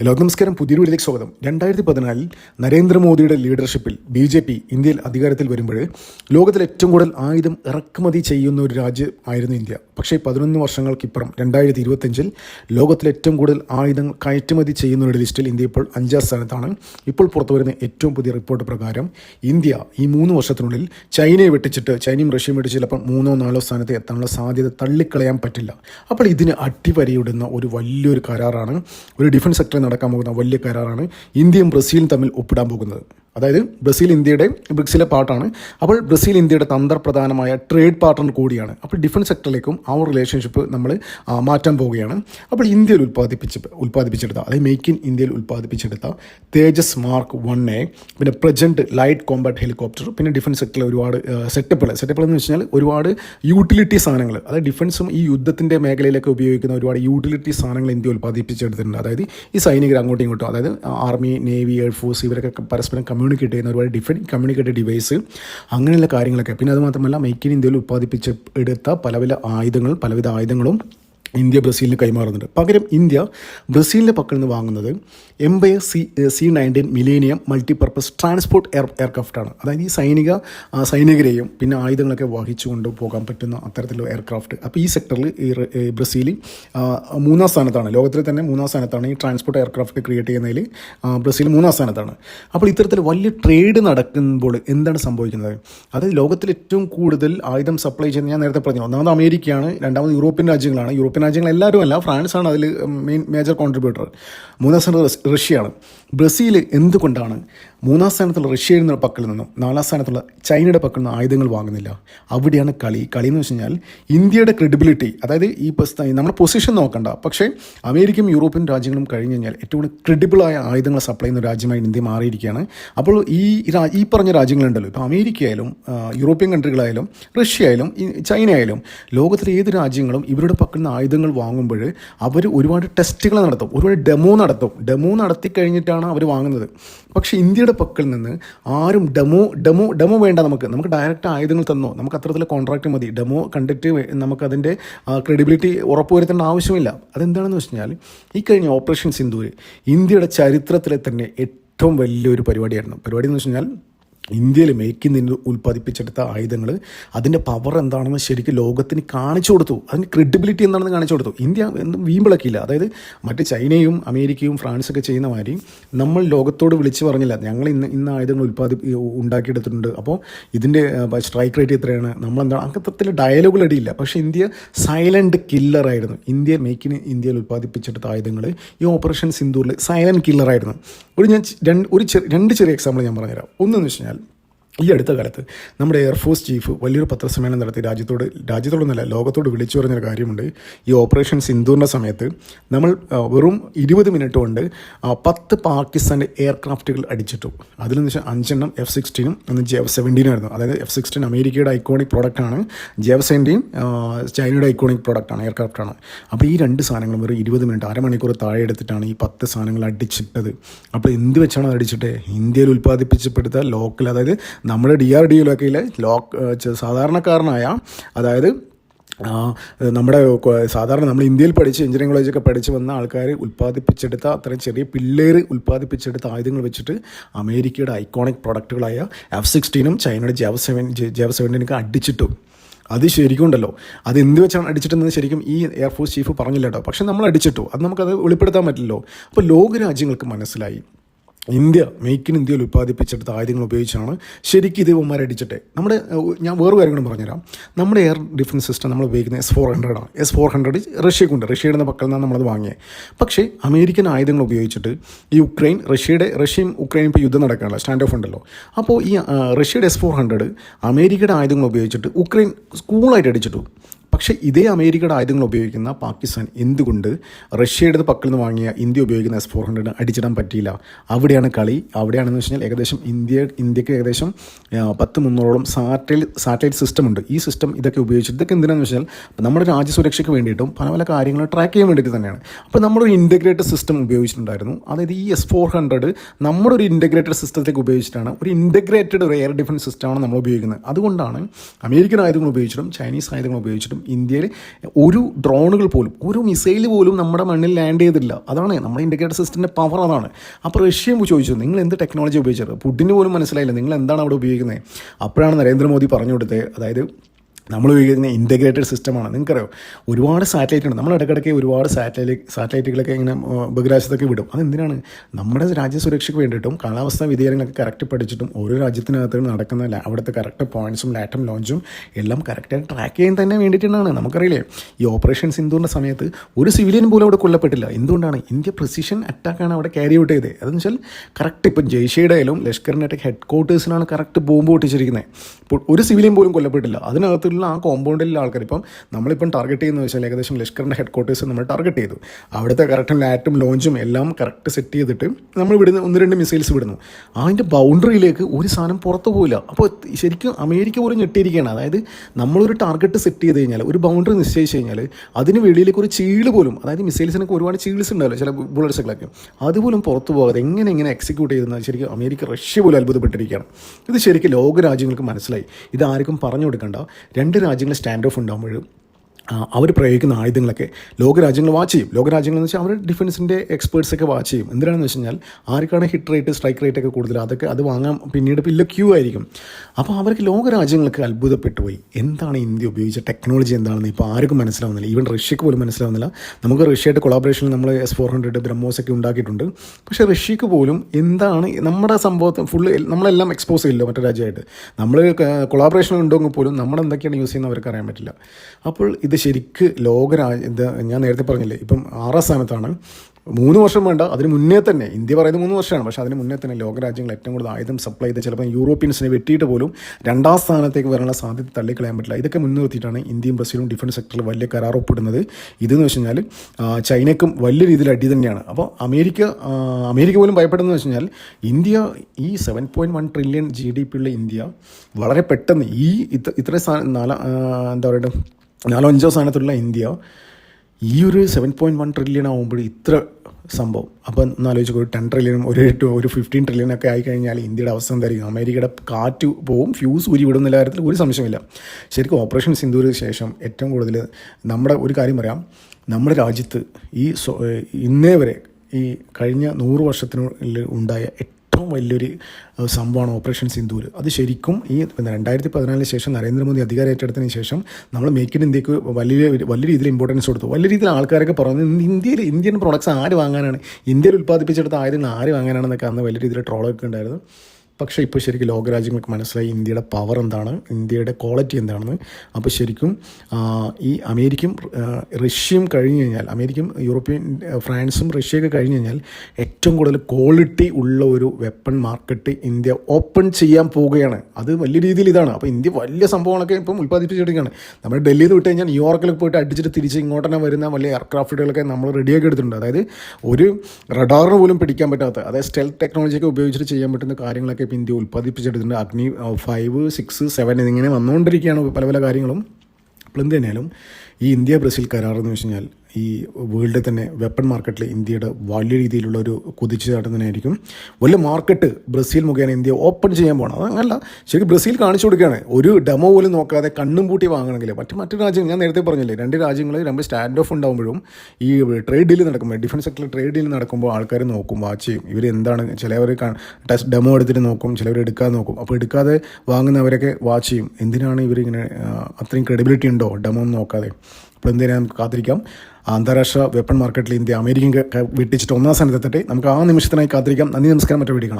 എല്ലാവർക്കും നമസ്കാരം. പുതിയൊരു വീട്ടിലേക്ക് സ്വാഗതം. രണ്ടായിരത്തി പതിനാലിൽ നരേന്ദ്രമോദിയുടെ ലീഡർഷിപ്പിൽ ബി ജെ പി ഇന്ത്യയിൽ അധികാരത്തിൽ വരുമ്പോൾ ലോകത്തിൽ ഏറ്റവും കൂടുതൽ ആയുധം ഇറക്കുമതി ചെയ്യുന്ന ഒരു രാജ്യം ആയിരുന്നു ഇന്ത്യ. പക്ഷേ പതിനൊന്ന് വർഷങ്ങൾക്കിപ്പുറം രണ്ടായിരത്തി ഇരുപത്തഞ്ചിൽ ലോകത്തിൽ ഏറ്റവും കൂടുതൽ ആയുധങ്ങൾ കയറ്റുമതി ചെയ്യുന്നവരുടെ ലിസ്റ്റിൽ ഇന്ത്യ ഇപ്പോൾ അഞ്ചാം സ്ഥാനത്താണ്. ഇപ്പോൾ പുറത്തുവരുന്ന ഏറ്റവും പുതിയ റിപ്പോർട്ട് പ്രകാരം ഇന്ത്യ ഈ മൂന്ന് വർഷത്തിനുള്ളിൽ ചൈനയെ വെട്ടിച്ചിട്ട് ചൈനയും റഷ്യയും വെട്ടിച്ച് ചിലപ്പോൾ മൂന്നോ നാലോ സ്ഥാനത്ത് എത്താനുള്ള സാധ്യത തള്ളിക്കളയാൻ പറ്റില്ല. അപ്പോൾ ഇതിന് അട്ടിവരയിടുന്ന ഒരു വലിയൊരു കരാറാണ് ഒരു ഡിഫൻസ് സെക്ടറിൽ നടക്കാൻ പോകുന്ന വലിയ കരാറാണ് ഇന്ത്യയും ബ്രസീലും തമ്മിൽ ഒപ്പിടാൻ പോകുന്നത്. അതായത് ബ്രസീൽ ഇന്ത്യയുടെ ബ്രിക്സിലെ പാർട്ടാണ് അപ്പോൾ ബ്രസീൽ ഇന്ത്യയുടെ തന്ത്രപ്രധാനമായ ട്രേഡ് പാർട്ണർ കൂടിയാണ്. അപ്പോൾ ഡിഫൻസ് സെക്ടറിലേക്കും ആ ഒരു റിലേഷൻഷിപ്പ് നമ്മൾ മാറ്റാൻ പോവുകയാണ്. അപ്പോൾ ഇന്ത്യയിൽ ഉൽപ്പാദിപ്പിച്ച് ഉൽപ്പാദിപ്പിച്ചെടുത്ത അതായത് മേക്ക് ഇൻ ഇന്ത്യയിൽ ഉൽപ്പാദിപ്പിച്ചെടുത്ത തേജസ് മാർക്ക് എ പിന്നെ പ്രജന്റ് ലൈറ്റ് കോമ്പാറ്റ് ഹെലികോപ്റ്റർ പിന്നെ ഡിഫൻസ് സെക്ടറിലെ ഒരുപാട് സെറ്റപ്പുകൾ സെറ്റപ്പുകൾ എന്ന് വെച്ച് കഴിഞ്ഞാൽ ഒരുപാട് യൂട്ടിലിറ്റി സാധനങ്ങൾ അതായത് ഡിഫൻസും ഈ യുദ്ധത്തിന്റെ മേഖലയിലൊക്കെ ഉപയോഗിക്കുന്ന ഒരുപാട് യൂട്ടിലിറ്റി സാധനങ്ങൾ ഇന്ത്യ ഉൽപ്പാദിപ്പിച്ചെടുത്തിട്ടുണ്ട്. അതായത് ഈ സൈനികർ അങ്ങോട്ടും ഇങ്ങോട്ടും അതായത് ആർമി നേവി എയർഫോഴ്സ് ഇവരൊക്കെ പരസ്പരം കമ്മ്യൂണിക്കേറ്റ് ചെയ്യുന്ന ഒരുപാട് ഡിഫറെന്റ് കമ്മ്യൂണിക്കേറ്റ് ഡിവൈസ് അങ്ങനെയുള്ള കാര്യങ്ങളൊക്കെ. പിന്നെ അത് മാത്രമല്ല മേക്ക് ഇൻ ഇന്ത്യയിൽ ഉൽപ്പാദിപ്പിച്ച് എടുത്ത പല പല ആയുധങ്ങൾ പലവിധ ആയുധങ്ങളും ഇന്ത്യ ബ്രസീലിന് കൈമാറുന്നുണ്ട്. പകരം ഇന്ത്യ ബ്രസീലിന്റെ പക്കൽ നിന്ന് വാങ്ങുന്നത് Embraer C C nineteen millennium multipurpose transport air എയർക്രാഫ്റ്റാണ്. അതായത് ഈ സൈനിക സൈനികരെയും പിന്നെ ആയുധങ്ങളൊക്കെ വഹിച്ചുകൊണ്ട് പോകാൻ പറ്റുന്ന അത്തരത്തിലുള്ള എയർക്രാഫ്റ്റ്. അപ്പോൾ ഈ സെക്ടറിൽ ഈ ബ്രസീൽ മൂന്നാം സ്ഥാനത്താണ്. ലോകത്തിൽ തന്നെ മൂന്നാം സ്ഥാനത്താണ് ഈ ട്രാൻസ്പോർട്ട് എയർക്രാഫ്റ്റ് ക്രിയേറ്റ് ചെയ്യുന്നതിൽ ബ്രസീൽ മൂന്നാം സ്ഥാനത്താണ്. അപ്പോൾ ഇത്തരത്തിൽ വലിയ ട്രേഡ് നടക്കുമ്പോൾ എന്താണ് സംഭവിക്കുന്നത്? അതായത് ലോകത്തിൽ ഏറ്റവും കൂടുതൽ ആയുധം സപ്ലൈ ചെയ്യുന്നത് ഞാൻ നേരത്തെ പറഞ്ഞു ഒന്നാമത് അമേരിക്കയാണ് രണ്ടാമത് യൂറോപ്യൻ രാജ്യങ്ങളാണ്. യൂറോപ്യൻ രാജ്യങ്ങൾ എല്ലാവരും അല്ല. ഫ്രാൻസാണ് അതിൽ മെയിൻ മേജർ കോൺട്രിബ്യൂട്ടർ മൂന്നാം സ്ഥാനത്ത് റഷ്യയാണ്. ബ്രസീൽ എന്തുകൊണ്ടാണ് മൂന്നാം സ്ഥാനത്തുള്ള റഷ്യയിൽ നിന്ന് പക്കൽ നിന്നും നാലാം സ്ഥാനത്തുള്ള ചൈനയുടെ പക്കൽ നിന്നും ആയുധങ്ങൾ വാങ്ങുന്നില്ല? അവിടെയാണ് കളി. കളി എന്ന് വെച്ച് കഴിഞ്ഞാൽ ഇന്ത്യയുടെ ക്രെഡിബിലിറ്റി അതായത് ഈ നമ്മുടെ പൊസിഷൻ നോക്കണ്ട. പക്ഷേ അമേരിക്കയും യൂറോപ്യൻ രാജ്യങ്ങളും കഴിഞ്ഞ് കഴിഞ്ഞാൽ ഏറ്റവും കൂടുതൽ ക്രെഡിബിളായ ആയുധങ്ങൾ സപ്ലൈ ചെയ്യുന്ന രാജ്യമായി ഇന്ത്യ മാറിയിരിക്കുകയാണ്. അപ്പോൾ ഈ ഈ പറഞ്ഞ രാജ്യങ്ങളുണ്ടല്ലോ. ഇപ്പോൾ അമേരിക്ക ആയാലും യൂറോപ്യൻ കൺട്രികളായാലും റഷ്യ ആയാലും ചൈന ആയാലും ലോകത്തിലെ ഏത് രാജ്യങ്ങളും ഇവരുടെ പക്കൽ നിന്ന് ആയുധങ്ങൾ വാങ്ങുമ്പോൾ അവർ ഒരുപാട് ടെസ്റ്റുകൾ നടത്തും ഒരുപാട് ഡെമോ നടത്തും. ഡെമോ നടത്തി കഴിഞ്ഞിട്ടാണ് അവർ വാങ്ങുന്നത്. പക്ഷേ ഇന്ത്യയുടെ പക്കൽ നിന്ന് ആരും ഡെമോ ഡെമോ ഡെമോ വേണ്ട നമുക്ക്. നമുക്ക് ഡയറക്റ്റ് ആയുധങ്ങൾ തന്നോ നമുക്ക് അത്തരത്തിലെ കോൺട്രാക്റ്റ് മതി. ഡെമോ കണ്ടിട്ട് നമുക്കതിന്റെ ക്രെഡിബിലിറ്റി ഉറപ്പുവരുത്തേണ്ട ആവശ്യമില്ല. അതെന്താണെന്ന് വെച്ച് കഴിഞ്ഞാൽ ഈ കഴിഞ്ഞ ഓപ്പറേഷൻ സിന്ധൂര് ഇന്ത്യയുടെ ചരിത്രത്തിലെ തന്നെ ഏറ്റവും വലിയൊരു പരിപാടിയായിരുന്നു. പരിപാടി എന്ന് വെച്ച് കഴിഞ്ഞാൽ ഇന്ത്യയിൽ മേക്ക് ഇൻ ഇന്ത്യ ഉൽപ്പാദിപ്പിച്ചെടുത്ത ആയുധങ്ങൾ അതിന്റെ പവർ എന്താണെന്ന് ശരിക്കും ലോകത്തിന് കാണിച്ചു കൊടുത്തു. അതിന് ക്രെഡിബിലിറ്റി എന്താണെന്ന് കാണിച്ചു കൊടുത്തു. ഇന്ത്യ എന്നും വീമ്പിളക്കില്ല അതായത് മറ്റ് ചൈനയും അമേരിക്കയും ഫ്രാൻസൊക്കെ ചെയ്യുന്ന മാതിരി നമ്മൾ ലോകത്തോട് വിളിച്ചു പറഞ്ഞില്ല. ഞങ്ങൾ ഇന്ന് ഇന്ന് ആയുധങ്ങൾ ഉൽപ്പാദി ഉണ്ടാക്കിയെടുത്തിട്ടുണ്ട്. അപ്പോൾ ഇതിന്റെ സ്ട്രൈക്ക് റേറ്റ് എത്രയാണ്? നമ്മളെന്താണ്? അങ്ങനത്തെ ഡയലോഗുകൾ ഇടിയില്ല. പക്ഷേ ഇന്ത്യ സൈലന്റ് കില്ലറായിരുന്നു ഇന്ത്യ മേക്ക് ഇൻ ഇന്ത്യയിൽ ഉൽപ്പാദിപ്പിച്ചെടുത്ത ആയുധങ്ങൾ ഈ ഓപ്പറേഷൻ സിന്ദൂറിൽ സൈലന്റ് കില്ലറായിരുന്നു ഒരു ഞാൻ രണ്ട് ഒരു ചെറിയ രണ്ട് ചെറിയ എക്സാമ്പിൾ ഞാൻ പറഞ്ഞുതരാം. ഒന്നെന്ന് വെച്ച് കഴിഞ്ഞാൽ ഈ അടുത്ത കാലത്ത് നമ്മുടെ എയർഫോഴ്സ് ചീഫ് വലിയൊരു പത്രസമ്മേളനം നടത്തി. രാജ്യത്തോട് രാജ്യത്തോടൊന്നല്ല ലോകത്തോട് വിളിച്ചു പറഞ്ഞൊരു കാര്യമുണ്ട്. ഈ ഓപ്പറേഷൻ സിന്ധൂറിന്റെ സമയത്ത് നമ്മൾ വെറും ഇരുപത് മിനിറ്റ് കൊണ്ട് പത്ത് പാകിസ്ഥാന്റെ എയർക്രാഫ്റ്റുകൾ അടിച്ചിട്ടു. അതിലെന്ന് വെച്ചാൽ അഞ്ചെണ്ണം എഫ് സിക്സ്റ്റീനും ഒന്ന് ജെ എഫ് സെവന്റീനും ആയിരുന്നു. അതായത് എഫ് സിക്സ്റ്റീൻ അമേരിക്കയുടെ ഐക്കോണിക് പ്രോഡക്റ്റാണ് ജെ എഫ് സെവന്റീൻ ചൈനയുടെ ഐക്കോണിക് പ്രോഡക്റ്റാണ് എയർക്രാഫ്റ്റാണ് അപ്പോൾ ഈ രണ്ട് സാധനങ്ങളും വെറും ഇരുപത് മിനിറ്റ് അരമണിക്കൂർ താഴെ എടുത്തിട്ടാണ് ഈ പത്ത് സാധനങ്ങൾ അടിച്ചിട്ടത്. അപ്പോൾ എന്ത് വെച്ചാണ് അത് അടിച്ചിട്ട്? ഇന്ത്യയിൽ ഉൽപ്പാദിപ്പിച്ചപ്പെടുത്ത ലോക്കൽ അതായത് നമ്മുടെ ഡി ആർ ഡി ഒയിലൊക്കെ ലോക്ക് സാധാരണക്കാരനായ അതായത് നമ്മുടെ സാധാരണ നമ്മൾ ഇന്ത്യയിൽ പഠിച്ച് എഞ്ചിനീയറിംഗ് കോളേജൊക്കെ പഠിച്ച് വന്ന ആൾക്കാർ ഉൽപ്പാദിപ്പിച്ചെടുത്ത അത്രയും ചെറിയ പിള്ളേർ ഉൽപ്പാദിപ്പിച്ചെടുത്ത ആയുധങ്ങൾ വെച്ചിട്ട് അമേരിക്കയുടെ ഐക്കോണിക് പ്രൊഡക്റ്റുകളായ എഫ് സിക്സ്റ്റീനും ചൈനയുടെ ജെവ് സെവൻ ജെവ് സെവന്റീനൊക്കെ അടിച്ചിട്ടു. അത് ശരിക്കും ഉണ്ടല്ലോ അത് എന്ത് വെച്ചാണ് അടിച്ചിട്ടെന്ന് ശരിക്കും ഈ എയർഫോഴ്സ് ചീഫ് പറഞ്ഞില്ല കേട്ടോ. പക്ഷെ നമ്മൾ അടിച്ചിട്ടു. അത് നമുക്കത് വെളിപ്പെടുത്താൻ പറ്റില്ലല്ലോ. അപ്പോൾ ലോകരാജ്യങ്ങൾക്ക് മനസ്സിലായി. ഇന്ത്യ മേക്ക് ഇൻ ഇന്ത്യയിൽ ഉൽപ്പാദിപ്പിച്ചെടുത്ത ആയുധങ്ങൾ ഉപയോഗിച്ചാണ് ശരിക്കും ഇത് ഇവന്മാരെ അടിച്ചിട്ടെ നമ്മുടെ ഞാൻ വേറെ കാര്യങ്ങളും പറഞ്ഞുതരാം. നമ്മുടെ എയർ ഡിഫൻസ് സിസ്റ്റം നമ്മൾ ഉപയോഗിക്കുന്നത് എസ് ഫോർ ഹൺഡ്രഡ് ആണ്. എസ് ഫോർ ഹൺഡ്രഡ് റഷ്യക്കുണ്ട്. റഷ്യയുടെ പക്കൽ നിന്നാണ് നമ്മളത് വാങ്ങിയത് പക്ഷേ അമേരിക്കൻ ആയുധങ്ങൾ ഉപയോഗിച്ചിട്ട് ഈ ഉക്രൈൻ റഷ്യയുടെ റഷ്യയും ഉക്രൈനും ഇപ്പോൾ യുദ്ധം നടക്കാനുള്ള സ്റ്റാൻഡ് ഓഫ് ഉണ്ടല്ലോ. അപ്പോൾ ഈ റഷ്യയുടെ എസ് ഫോർ ഹൺഡ്രഡ് അമേരിക്കയുടെ ആയുധങ്ങൾ ഉപയോഗിച്ചിട്ട് ഉക്രൈൻ സ്കൂളായിട്ട് അടിച്ചിട്ടു പക്ഷേ ഇതേ അമേരിക്കയുടെ ആയുധങ്ങൾ ഉപയോഗിക്കുന്ന പാകിസ്ഥാൻ എന്തുകൊണ്ട് റഷ്യയുടെ പക്കൽ നിന്ന് വാങ്ങിയ ഇന്ത്യ ഉപയോഗിക്കുന്ന എസ് ഫോർ ഹൺഡ്രഡ് അടിച്ചിടാൻ പറ്റിയില്ല? അവിടെയാണ് കളി. അവിടെയാണെന്ന് വെച്ച് കഴിഞ്ഞാൽ ഏകദേശം ഇന്ത്യ ഇന്ത്യയ്ക്ക് ഏകദേശം പത്ത് മുന്നൂറോളം സാറ്റലൈറ്റ് സാറ്റലൈറ്റ് സിസ്റ്റം ഉണ്ട്. ഈ സിസ്റ്റം ഇതൊക്കെ ഉപയോഗിച്ചിട്ട് ഇതൊക്കെ എന്തിനാണെന്ന് വെച്ചാൽ നമ്മുടെ രാജ്യസുരക്ഷയ്ക്ക് വേണ്ടിയിട്ടും പല പല കാര്യങ്ങൾ ട്രാക്ക് ചെയ്യാൻ വേണ്ടിയിട്ട് തന്നെയാണ്. അപ്പോൾ നമ്മളൊരു ഇന്റഗ്രേറ്റഡ് സിസ്റ്റം ഉപയോഗിച്ചിട്ടുണ്ടായിരുന്നു. അതായത് ഈ എസ് ഫോർ ഹൺഡ്രഡ് നമ്മുടെ ഒരു ഇന്റഗ്രേറ്റഡ് സിസ്റ്റത്തേക്ക് ഉപയോഗിച്ചിട്ടാണ് ഒരു ഇന്റഗ്രേറ്റഡ് ഒരു എയർ ഡിഫൻസ് സിസ്റ്റമാണ് നമ്മൾ ഉപയോഗിക്കുന്നത്. അതുകൊണ്ടാണ് അമേരിക്കൻ ആയുധങ്ങൾ ഉപയോഗിച്ചിട്ടും ചൈനീസ് ആയുധങ്ങൾ ഉപയോഗിച്ചിട്ടും ശേഷം ഇന്ത്യയിൽ ഒരു ഡ്രോണുകൾ പോലും ഒരു മിസൈൽ പോലും നമ്മുടെ മണ്ണിൽ ലാൻഡ് ചെയ്തില്ല അതാണ് നമ്മുടെ ഇൻഡിക്കേറ്റർ സിസ്റ്റത്തിന്റെ പവർ അതാണ്. അപ്പോൾ റഷ്യയും ചോദിച്ചു നിങ്ങൾ എന്ത് ടെക്നോളജി ഉപയോഗിച്ചത്? പുഡിന് പോലും മനസ്സിലായില്ല നിങ്ങൾ എന്താണ് അവിടെ ഉപയോഗിക്കുന്നത്? അപ്പോഴാണ് നരേന്ദ്രമോദി പറഞ്ഞു കൊടുത്തത് അതായത് നമ്മൾ ഉപയോഗിക്കുന്ന ഇന്റഗ്രേറ്റഡ് സിസ്റ്റമാണ് നിങ്ങൾക്കറിയോ? ഒരുപാട് സാറ്റലൈറ്റ് ഉണ്ട്. നമ്മൾ ഇടയ്ക്കിടയ്ക്ക് ഒരുപാട് സാറ്റലൈറ്റ് സാറ്റലൈറ്റുകളൊക്കെ ഇങ്ങനെ ആ, വിടും. അതെന്തിനാണ്? നമ്മുടെ രാജ്യസുരക്ഷയ്ക്ക് വേണ്ടിയിട്ടും കാലാവസ്ഥാ വ്യതിയാനങ്ങളൊക്കെ കറക്റ്റ് പഠിച്ചിട്ടും ഓരോ രാജ്യത്തിനകത്ത് നടക്കുന്ന അവിടുത്തെ കറക്റ്റ് പോയിന്റ്സും ലാറ്റം ലോഞ്ചും എല്ലാം കറക്റ്റായിട്ട് ട്രാക്ക് ചെയ്യാൻ തന്നെ വേണ്ടിയിട്ടാണ് നമുക്കറിയില്ലേ? ഈ ഓപ്പറേഷൻ സിന്ധുവിന്റെ സമയത്ത് ഒരു സിവിലിയൻ പോലും അവിടെ കൊല്ലപ്പെട്ടില്ല. എന്തുകൊണ്ടാണ്? ഇന്ത്യ പ്രിസിഷൻ അറ്റാക്കാണ് അവിടെ ക്യാരി ഔട്ട് ചെയ്തത്. അതെന്ന് വെച്ചാൽ കറക്റ്റ് ഇപ്പം ജയ്ഷയുടെ ആയാലും ലഷ്കറിന്റെ ഹെഡ് ക്വാർട്ടേഴ്സിനാണ് കറക്റ്റ് ബോംബ് പൊട്ടിച്ചിരിക്കുന്നത്. ഇപ്പോൾ ഒരു സിവിലിയൻ പോലും കൊല്ലപ്പെട്ടില്ല. അതിനകത്തുള്ള ആ കോമ്പൗണ്ടിലുള്ള ആൾക്കാർ ഇപ്പം നമ്മളിപ്പം ടാർഗറ്റ് ചെയ്യുന്ന വെച്ചാൽ ഏകദേശം ലഷ്കറിന്റെ ഹെഡ് ക്വാർട്ടേഴ്സ് നമ്മൾ ടാർഗറ്റ് ചെയ്തു. അവിടുത്തെ കറക്റ്റ് ലാറ്റും ലോഞ്ചും എല്ലാം കറക്റ്റ് സെറ്റ് ചെയ്തിട്ട് നമ്മൾ വിടുന്ന ഒന്ന് രണ്ട് മിസൈൽസ് വിടുന്നു. അതിന്റെ ബൗണ്ടറിയിലേക്ക് ഒരു സാധനം പുറത്തു പോയില്ല അപ്പോൾ ശരിക്കും അമേരിക്ക പോലും ഞെട്ടിയിരിക്കുകയാണ്. അതായത് നമ്മളൊരു ടാർഗറ്റ് സെറ്റ് ചെയ്ത് കഴിഞ്ഞാൽ ഒരു ബൗണ്ടറി നിശ്ചയിച്ച് കഴിഞ്ഞാൽ അതിന് വെളിയിലേക്ക് ഒരു ചീൾ പോലും അതായത് മിസൈൽസിനൊക്കെ ഒരുപാട് ചീൾസ് ഉണ്ടാവില്ല ചില ബുള്ളറ്റ്സുകളൊക്കെ അതുപോലും പുറത്തു പോകാതെ എങ്ങനെ എങ്ങനെ എക്സിക്യൂട്ട് ചെയ്തെന്ന് ശരിക്കും അമേരിക്ക റഷ്യ പോലും അത്ഭുതപ്പെട്ടിരിക്കുകയാണ്. ഇത് ശരിക്കും ലോകരാജ്യങ്ങൾക്ക് മനസ്സിലായി. ഇത് ആർക്കും പറഞ്ഞു കൊടുക്കണ്ട. രണ്ട് രാജ്യങ്ങൾ സ്റ്റാൻഡ് ഓഫ് ഉണ്ടാകുമ്പോഴും അവർ പ്രയോഗിക്കുന്ന ആയുധങ്ങളൊക്കെ ലോകരാജ്യങ്ങൾ വാച്ച് ചെയ്യും. ലോകരാജ്യങ്ങൾ എന്ന് വെച്ചാൽ അവർ ഡിഫൻസിന്റെ എക്സ്പേർട്സ് ഒക്കെ വാച്ച് ചെയ്യും. എന്തിനാണെന്ന് വെച്ച് കഴിഞ്ഞാൽ ആർക്കാണ് ഹിറ്റ് റേറ്റ് സ്ട്രൈക്ക് റേറ്റ് ഒക്കെ കൂടുതൽ? അതൊക്കെ അത് വാങ്ങാൻ പിന്നീട് ഇല്ല ക്യൂ ആയിരിക്കും. അപ്പോൾ അവർക്ക് ലോകരാജ്യങ്ങൾക്ക് അത്ഭുതപ്പെട്ടു പോയി. എന്താണ് ഇന്ത്യ ഉപയോഗിച്ച ടെക്നോളജി എന്താണെന്ന് ഇപ്പോൾ ആർക്കും മനസ്സിലാവുന്നില്ല. ഈവൻ റഷ്യക്ക് പോലും മനസ്സിലാവുന്നില്ല. നമുക്ക് റഷ്യയുടെ കൊളാബറേഷനിൽ നമ്മൾ എസ് ഫോർ ഹൺഡ്രഡ് ബ്രഹ്മോസ് ഒക്കെ ഉണ്ടാക്കിയിട്ടുണ്ട്. പക്ഷേ റഷ്യക്ക് പോലും എന്താണ് നമ്മുടെ സംഭവത്തെ ഫുള്ള് നമ്മളെല്ലാം എക്സ്പോസ് ചെയ്യില്ല മറ്റു രാജ്യമായിട്ട്. നമ്മൾ കൊളാബറേഷൻ ഉണ്ടെങ്കിൽ പോലും നമ്മൾ എന്തൊക്കെയാണ് യൂസ് ചെയ്യുന്നത് അവർക്ക് അറിയാൻ പറ്റില്ല. അപ്പോൾ ഇത് ശരിക്ക് ലോകരാജ്യ ഞാൻ നേരത്തെ പറഞ്ഞില്ലേ ഇപ്പം ആറാം സ്ഥാനത്താണ്. മൂന്ന് വർഷം വേണ്ട അതിന് മുന്നേ തന്നെ ഇന്ത്യ പറയുന്നത് മൂന്ന് വർഷമാണ് പക്ഷേ അതിന് മുന്നേ തന്നെ ലോകരാജ്യങ്ങൾ ഏറ്റവും കൂടുതൽ ആയുധം സപ്ലൈ ചെയ്ത് ചിലപ്പോൾ യൂറോപ്യൻസിനെ വെട്ടിയിട്ട് പോലും രണ്ടാം സ്ഥാനത്തേക്ക് വരാനുള്ള സാധ്യത തള്ളിക്കളയാൻ പറ്റില്ല. ഇതൊക്കെ മുൻനിർത്തിയിട്ടാണ് ഇന്ത്യയും ബ്രസീലും ഡിഫൻസ് സെക്ടറിൽ വലിയ കരാർ ഒപ്പിടുന്നത് ഇതെന്ന് വെച്ച് കഴിഞ്ഞാൽ ചൈനയ്ക്കും വലിയ രീതിയിൽ അടി തന്നെയാണ്. അപ്പോൾ അമേരിക്ക അമേരിക്ക പോലും ഭയപ്പെടുന്നത് വെച്ച് കഴിഞ്ഞാൽ ഇന്ത്യ ഈ seven point one trillion G D P ഉള്ള ഇന്ത്യ വളരെ പെട്ടെന്ന് ഈ ഇത്ര ഇത്ര എന്താ പറയുക നാലോ അഞ്ചോ സ്ഥാനത്തുള്ള ഇന്ത്യ ഈ ഒരു സെവൻ പോയിന്റ് വൺ ട്രില്യൺ ആകുമ്പോൾ ഇത്ര സംഭവം. അപ്പം ഒന്ന് ആലോചിച്ച് ഒരു ടെൻ ട്രില്യനും ഒരു എട്ട് ഒരു ഫിഫ്റ്റീൻ ട്രില്യനൊക്കെ ആയിക്കഴിഞ്ഞാൽ ഇന്ത്യയുടെ അവസ്ഥ എന്തായിരിക്കും? അമേരിക്കയുടെ കാറ്റ് പോവും ഫ്യൂസ് ഊരി വിടുന്ന കാര്യത്തിൽ ഒരു സംശയമില്ല ശരിക്കും ഓപ്പറേഷൻ സിന്ദൂരിന് ശേഷം ഏറ്റവും കൂടുതൽ നമ്മുടെ ഒരു കാര്യം പറയാം. നമ്മുടെ രാജ്യത്ത് ഈ ഇന്നേ വരെ ഈ കഴിഞ്ഞ നൂറ് വർഷത്തിനുള്ളിൽ ഉണ്ടായ ഏറ്റവും വലിയൊരു സംഭവമാണ് ഓപ്പറേഷൻ സിന്ദൂർ. അത് ശരിക്കും ഈ രണ്ടായിരത്തി പതിനാലിന് ശേഷം നരേന്ദ്രമോദി അധികാരം ഏറ്റെടുത്തതിന് ശേഷം നമ്മൾ മേക്ക് ഇൻ ഇന്ത്യയ്ക്ക് വലിയ വലിയ രീതിയിൽ ഇമ്പോർട്ടൻസ് കൊടുത്തു. വലിയ രീതിയിൽ ആൾക്കാരൊക്കെ പറഞ്ഞു ഇന്ത്യയിൽ ഇന്ത്യൻ പ്രൊഡക്ട്സ് ആര് വാങ്ങാനാണ്? ഇന്ത്യയിൽ ഉൽപ്പാദിപ്പിച്ചെടുത്ത ആയുധങ്ങൾ ആര് വാങ്ങാനാണെന്നൊക്കെ അന്ന് വലിയ രീതിയിൽ ട്രോളൊക്കെ ഉണ്ടായിരുന്നു. പക്ഷേ ഇപ്പോൾ ശരിക്കും ലോകരാജ്യങ്ങൾക്ക് മനസ്സിലായി ഇന്ത്യയുടെ പവർ എന്താണ് ഇന്ത്യയുടെ ക്വാളിറ്റി എന്താണെന്ന്. അപ്പോൾ ശരിക്കും ഈ അമേരിക്കയും റഷ്യയും കഴിഞ്ഞ് കഴിഞ്ഞാൽ അമേരിക്കയും യൂറോപ്യൻ ഫ്രാൻസും റഷ്യയൊക്കെ കഴിഞ്ഞ് കഴിഞ്ഞാൽ ഏറ്റവും കൂടുതൽ ക്വാളിറ്റി ഉള്ള ഒരു വെപ്പൺ മാർക്കറ്റ് ഇന്ത്യ ഓപ്പൺ ചെയ്യാൻ പോവുകയാണ്. അത് വലിയ രീതിയിൽ ഇതാണ്. അപ്പോൾ ഇന്ത്യ വലിയ സംഭവങ്ങളൊക്കെ ഇപ്പം ഉൽപ്പാദിപ്പിച്ചെടുക്കുകയാണ് നമ്മൾ ഡൽഹിയിൽ നിന്ന് വിട്ട് കഴിഞ്ഞാൽ ന്യൂയോർക്കിലൊക്കെ പോയിട്ട് അടിച്ചിട്ട് തിരിച്ച് ഇങ്ങോട്ട് തന്നെ വരുന്ന വലിയ എയർക്രാഫ്റ്റുകളൊക്കെ നമ്മൾ റെഡിയാക്കി എടുത്തിട്ടുണ്ട്. അതായത് ഒരു റഡാറിന് പോലും പിടിക്കാൻ പറ്റാത്ത അതായത് സ്റ്റെൽ ടെക്നോളജിയൊക്കെ ഉപയോഗിച്ചിട്ട് ചെയ്യാൻ പറ്റുന്ന കാര്യങ്ങളൊക്കെ ഇപ്പോൾ ഇന്ത്യ ഉൽപ്പാദിപ്പിച്ചെടുത്തിട്ടുണ്ട്. അഗ്നി ഫൈവ് സിക്സ് സെവൻ എന്നിങ്ങനെ വന്നുകൊണ്ടിരിക്കുകയാണ് പല പല കാര്യങ്ങളും. അപ്പോൾ എന്ത് തന്നെയാലും ഈ ഇന്ത്യ ബ്രസീൽ കരാർ എന്ന് വെച്ച് കഴിഞ്ഞാൽ ഈ വേൾഡിൽ തന്നെ വെപ്പൺ മാർക്കറ്റിൽ ഇന്ത്യയുടെ വലിയ രീതിയിലുള്ള ഒരു കുതിച്ചു തന്നെയായിരിക്കും. വലിയ മാർക്കറ്റ് ബ്രസീൽ മുഖേന ഇന്ത്യ ഓപ്പൺ ചെയ്യാൻ പോകണം അതങ്ങനല്ല ശരിക്കും ബ്രസീൽ കാണിച്ചു കൊടുക്കുകയാണ്. ഒരു ഡെമോ പോലും നോക്കാതെ കണ്ണും പൂട്ടി വാങ്ങണമെങ്കിൽ മറ്റ് മറ്റു രാജ്യങ്ങൾ ഞാൻ നേരത്തെ പറഞ്ഞില്ലേ രണ്ട് രാജ്യങ്ങൾ രണ്ട് സ്റ്റാൻഡ് ഓഫ് ഉണ്ടാകുമ്പോഴും ഈ ട്രേഡ് ഡീൽ നടക്കുമ്പോൾ ഡിഫൻസ് സെക്ടറിൽ ട്രേഡ് ഡീൽ നടക്കുമ്പോൾ ആൾക്കാർ നോക്കും വാച്ച് ചെയ്യും. ഇവർ എന്താണ് ചിലവർ ടെസ്റ്റ് ഡെമോ എടുത്തിട്ട് നോക്കും ചിലവർ എടുക്കാതെ നോക്കും. അപ്പോൾ എടുക്കാതെ വാങ്ങുന്നവരൊക്കെ വാച്ച് ചെയ്യും. എന്തിനാണ് ഇവരിങ്ങനെ അത്രയും ക്രെഡിബിലിറ്റി ഉണ്ടോ? ഡെമോ നോക്കാതെ. അപ്പോൾ എന്തിനാ നമുക്ക് കാത്തിരിക്കാം? അന്താരാഷ്ട്ര വെപ്പൺ മാർക്കറ്റിൽ ഇന്ത്യ അമേരിക്കൻ വെട്ടിച്ചിട്ട് ഒന്നാം സ്ഥാനത്തെത്തട്ടെ. നമുക്ക് ആ നിമിഷത്തിനായി കാത്തിരിക്കാം. നന്ദി നമസ്കാരം. മറ്റു വീഡിയോ